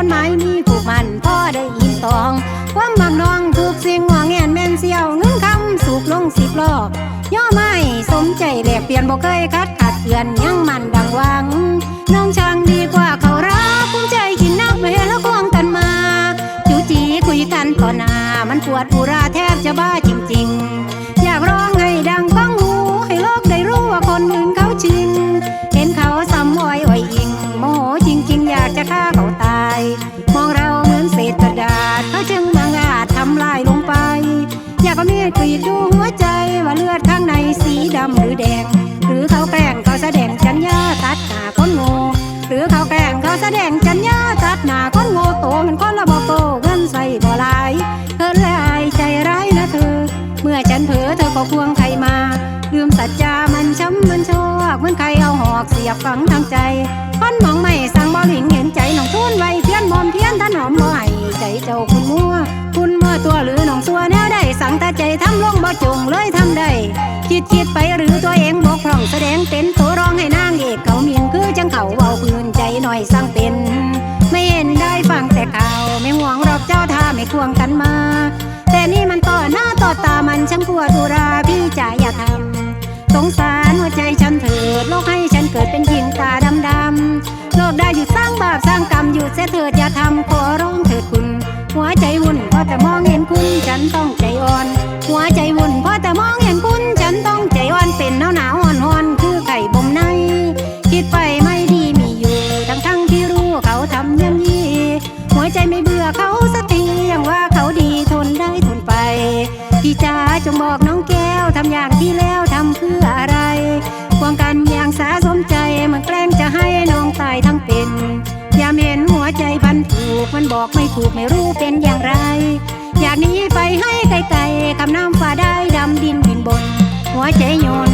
คนหมายมีผูกมันพ่อได้ยินตอง ความมักน้องถูกเสิ่งหัวแงนแม่นเสียวเงินคำสูกลงสิบล้อย่อไม่สมใจแลกเปลี่ยนบ่เคยคัดขัดเกือนยังมันดังหวัง น้องช่างดีกว่าเขารักภูมิใจกินนักเวลาควงกันมาจูจีคุยกันต่อหน้ามันปวดอุราแทบจะบ้าจริง ๆ อยากร้องให้ดังก้องหูให้โลกได้รู้ว่าคนอื่นเขาจริง เห็นเขาซ้ำอ้อยอ้อยอิงโมโหจริง ๆ อยากจะฆ่า มองเราเหมือนเศษกระดาษเขาจึงบังอาจทำลายลงไป อยากเอามีดกรีดดูหัวใจว่าเลือดข้างในสีดำหรือแดง หรือเขาแกล้งเขาแสดงจัญญาตัดหน้าคนโง่หรือเขาแกล้งเขาแสดงจัญญาตัดหน้าคนโง่โตมันคนละบอกโตเงินใส่บ่หลายเกินและอายใจร้ายนะเธอ เมื่อฉันเผลอเธอก็ควงใครมาลืมสัจจามันช้ำมันโชกเหมือนใครเอาหอกเสียบฝังทางใจคนมองไม่สั่งบ่หลิง ใจเจ้าคุณมัว คุณมื่อตัวหรือน้องสัวแนวได้สั่งต่ใจทำลงบ่จงเลยทำได้คิดคิดไปหรือตัวเองบอกพร่องแสดงเป็นตัวร้องให้นางเอกเขาเมียนคือจังเขาเบาพื้นใจหน่อยสั่งเป็น ไม่เห็นได้ฟังแต่ข่าวไม่ห่วงหรอกเจ้าท่าไม่ควงกันมา แต่นี่มันต่อหน้าต่อตามันช่างปวดุราพี่จ๋าอย่าทำสงสารหัวใจฉันเถิดโลกให้ฉันเกิดเป็นหญิงตาดำดำๆโลกได้หยุดสร้างบาปสร้างกรรมหยุดเสียเถิด นคุณฉันต้องใจอ่อน หัวใจวุ่นเพราะแต่มองเห็นคุณฉันต้องใจอ่อนเป็นหนาวหนาวอ่อนอ่อนคือไก่บ่มใน คิดไปไม่ดีมีอยู่ ทั้งทั้งที่รู้เขาทำย่ำยีหัวใจไม่เบื่อเขาสักทียังว่าเขาดีทนได้ทนไป พี่จ๋าจงบอกน้องแก้วทำอย่างที่แล้วทำเพื่ออะไรควงกันอย่างสาสมใจมันแกล้งจะให้น้องตายทั้งเป็นยามเห็นหัวใจพันผูกมันบอกไม่ถูกไม่รู้เป็นอย่างไร อยากหนีไปให้ไกลๆกลคำน้ำฝ่าได้ดำดินบินบน หัวใจโยน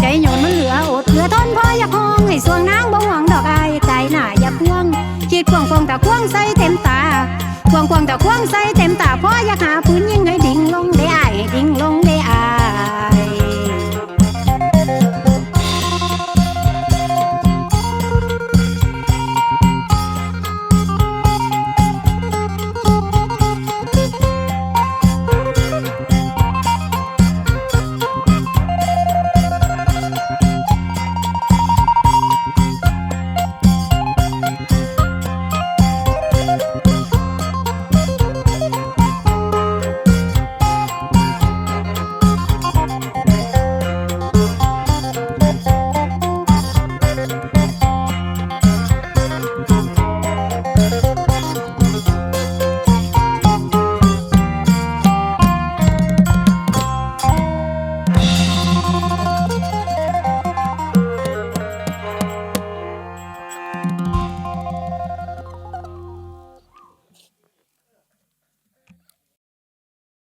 ใจโยนมันเหลืออดเหลือทนพออยากห้องให้สวงนางบ่หวังดอกไอ้ใจหน้าอย่าพวงคิดควงควงแต่ควงใส่เต็มตาควงควงแต่ควงใส่เต็มตาพ่ออยากหาพื้นยิ่งให้ดิ่งลง